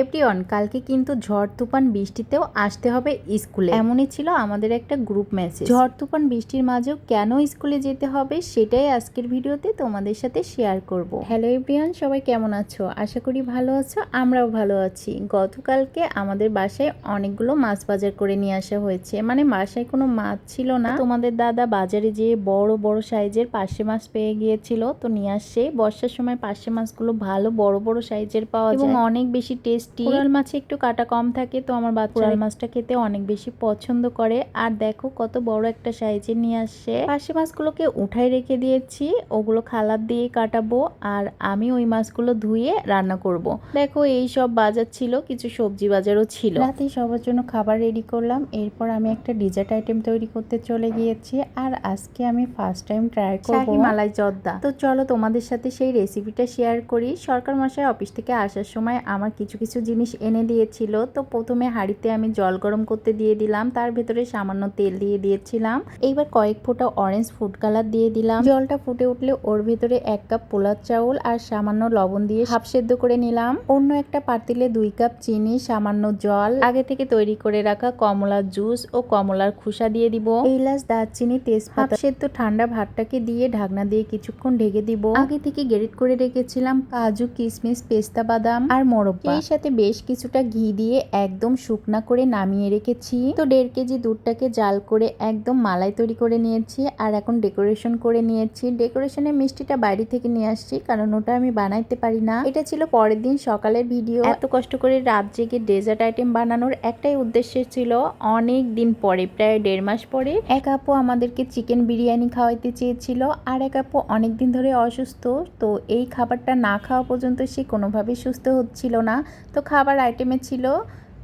Everyone কালকে কিন্তু ঝড় তুফান বৃষ্টিতেও আসতে হবে স্কুলে। এমনই ছিল আমাদের একটা গ্রুপ মেসেজ ঝড় তুফান বৃষ্টির মাঝেও কেন স্কুলে যেতে হবে সেটাই আজকের ভিডিওতে তোমাদের সাথে শেয়ার করব। হ্যালো এভরিওয়ান সবাই কেমন আছো? আশা করি ভালো আছো আমরাও ভালো আছি। গতকালকে আমাদের বাসায় অনেকগুলো মাছ বাজার করে নিয়ে আসা হয়েছে। মানে বাসায় কোনো মাছ ছিল না। তোমাদের দাদা বাজারে যেয়ে বড় বড় সাইজের পার্শে মাছ পেয়ে গিয়েছিল। তো নিয়ে আসছে বর্ষার সময় পার্শে মাছগুলো ভালো বড় বড় সাইজের পাওয়া যায়। এবং অনেক বেশি টেস্টি কোরাল মাছে একটু কাটা কম থাকে তো আমার বাচ্চা কোরাল মাছটা খেতে অনেক বেশি পছন্দ করে। আর দেখো কত বড় একটা সাইজের নিয়ে আসছে। পার্শে মাছগুলোকে উঠাই রেখে দিয়েছি ওগুলো খালার দিয়ে কাটাবো আর আমি ওই মাছগুলো ধুয়ে রান্না করব। দেখো এই সব বাজার ছিল কিছু সবজি বাজারও ছিল। রাতে সবার জন্য খাবার রেডি করলাম এরপর আমি একটা ডিজার্ট আইটেম তৈরি করতে চলে গিয়েছি আর আজকে আমি ফার্স্ট টাইম ট্রাই করব। মালাই জর্দা। তো চলো তোমাদের সাথে সেই রেসিপিটা শেয়ার করি। সরকার মশাই অফিস থেকে আসার সময় আমার কিছু কিছু জিনিস এনে দিয়েছিল। তো প্রথমে হাঁড়িতে আমি জল গরম করতে দিয়ে দিলাম। তার ভেতরে সামান্য তেল দিয়ে দিয়েছিলাম। এইবার কয়েক ফোঁটা অরেঞ্জ ফুড কালার দিয়ে দিলাম। জলটা ফুটে উঠলে ওর ভেতরে এক কাপ পোলার চাউল আর সামান্য লবণ দিয়ে হাফ সেদ্ধ করে নিলাম। অন্য একটা পাতিলে দুই কাপ চিনি, সামান্য জল, আগে থেকে তৈরি করে রাখা কমলার জুস ও কমলার খোসা দিয়ে দিব। এলাচ, দারচিনি, তেজপাতা সেদ্ধ ঠান্ডা ভাতটাকে দিয়ে ঢাকনা দিয়ে কিছুক্ষণ ঢেকে দিব। আগে থেকে গ্রেট করে রেখেছিলাম কাজু কিশমিশ পেস্তা, বাদাম আর মোরব্বা সাথে বেশ কিছুটা ঘি দিয়ে একদম শুকনা করে নামিয়ে রেখেছি। তো দেড় কেজি দুধটাকে জাল করে একদম মালাই তৈরি করে নিয়েছি আর এখন ডেকোরেশন করে নিয়েছি। ডেকোরেশনের মিষ্টিটা বাইরে থেকে নিয়ে আসছি কারণ ওটা আমি বানাইতে পারি না। এটা ছিল পরের দিন সকালের ভিডিও। এত কষ্ট করে রাত জেগে ডেজার্ট আইটেম বানানোর একটাই উদ্দেশ্য ছিল অনেক দিন পরে, প্রায় দেড় মাস পরে। এক আপু আমাদেরকে চিকেন বিরিয়ানি খাওয়াইতে চেয়েছিল আর এক আপু অনেকদিন ধরে অসুস্থ, তো এই খাবারটা না খাওয়া পর্যন্ত সে কোনোভাবেই সুস্থ হচ্ছিল না। তো খাবার আইটেমে ছিল।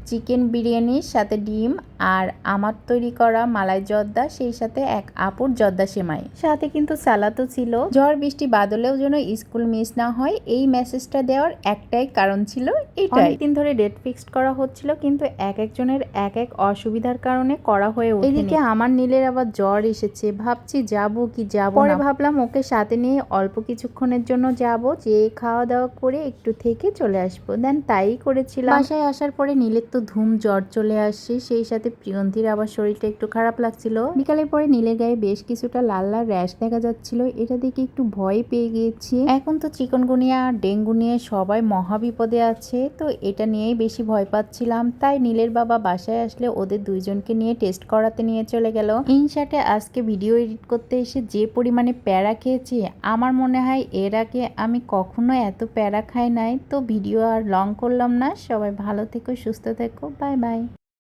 চিকেন বিরিয়ানির সাথে ডিম আর আমার তৈরি করা মালাই জর্দা, সেই সাথে এক আপুর জর্দা সেমাই। সাথে কিন্তু সালাদও ছিল। ঝড় বৃষ্টি বাদলেও যেন স্কুল মিস না হয়, এই মেসেজটা দেওয়ার একটাই কারণ ছিল এটাই। দিন ধরে ডেট ফিক্সড করা হচ্ছিল, কিন্তু এক একজনের এক এক অসুবিধার কারণে করা হয়ে এদিকে আমার নীলের আবার জ্বর এসেছে। ভাবছি যাব কি যাব পরে ভাবলাম ওকে সাথে নিয়ে অল্প কিছুক্ষণের জন্য যাব যে খাওয়া দাওয়া করে একটু থেকে চলে আসব। দেন তাই করেছিলাম। বাসায় আসার পরে নীলের তো ধুম জ্বর চলে আসছে, সেই সাথে প্রিয়ন্তীর আবার শরীরটা একটু খারাপ লাগছিল। বিকালের পরে নীলের গায়ে বেশ কিছুটা লাল লাল র্যাশ দেখা যাচ্ছিল, এটা দেখে একটু ভয় পেয়ে গিয়েছি। এখন তো চিকনগুনিয়া আর ডেঙ্গু নিয়ে সবাই মহাবিপদে আছে, তো এটা নিয়েই বেশি ভয় পাচ্ছিলাম। তাই নীলের বাবা বাসায় আসলে ওদের দুইজনকে নিয়ে টেস্ট করাতে নিয়ে চলে গেল। ইনশাটে আজকে ভিডিও এডিট করতে এসে যে পরিমাণে প্যারা খেয়েছি, আমার মনে হয় এর আগে আমি কখনো এত প্যারা খাই নাই। তো ভিডিও আর লং করলাম না, সবাই ভালো থেকো, সুস্থ থেকো বাই বাই